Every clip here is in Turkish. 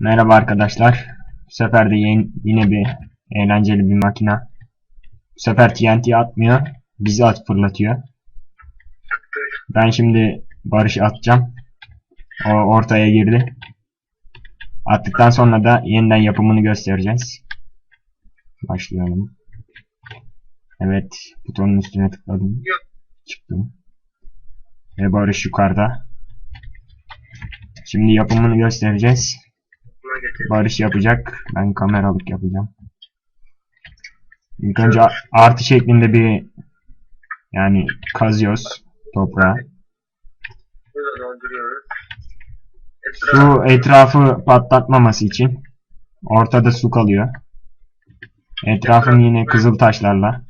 Merhaba arkadaşlar. Bu sefer de yeni- yine bir eğlenceli bir makina. Bu sefer TNT atmıyor. Bizi at fırlatıyor. Ben şimdi Barış'ı atacağım. O ortaya girdi. Attıktan sonra da yeniden yapımını göstereceğiz. Başlayalım. Evet. Butonun üstüne tıkladım. Çıktım. Ve Barış yukarıda. Şimdi yapımını göstereceğiz. Barış yapacak. Ben kameralık yapacağım. İlk önce artı şeklinde bir yani kazıyoruz toprağı. Su etrafı patlatmaması için ortada su kalıyor. Etrafını yine kızıl taşlarla.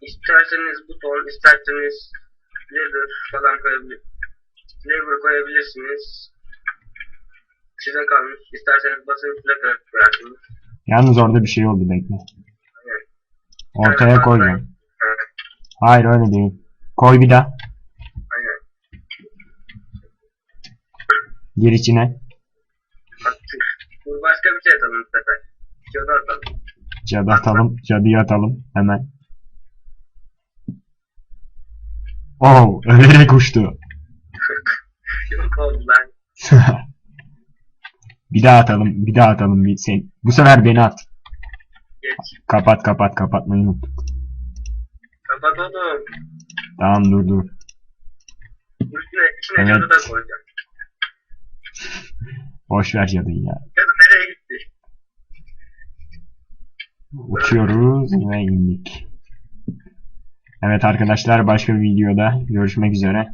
İsterseniz buton, isterseniz lever falan koyabilir. Lever koyabilirsiniz. Size kalmış. İsterseniz basın üstüne koyarsınız. Yalnız orada bir şey oldu bekle. Aynen. Ortaya koyacağım. Ha, Hayır öyle değil. Koy bir daha. Aynen. Gir içine. Bu başka bir şey atalım bu sefer. Cadı atalım. Cadı atalım. Cadıyı atalım. Hemen. Oh, ölerek uçtu. Yok oldu lan. bir daha atalım. Bir daha atalım. Bir sen. Bu sefer beni at. Geç. Kapat kapat kapatmayı unuttuk. Kapat oğlum. Tamam dur dur. Üstüne, içine Evet. cadı da koyacağım. Boş ver cadıyı ya. Cadı nereye gitti? Uçuyoruz ve indik. Evet arkadaşlar başka bir videoda görüşmek üzere.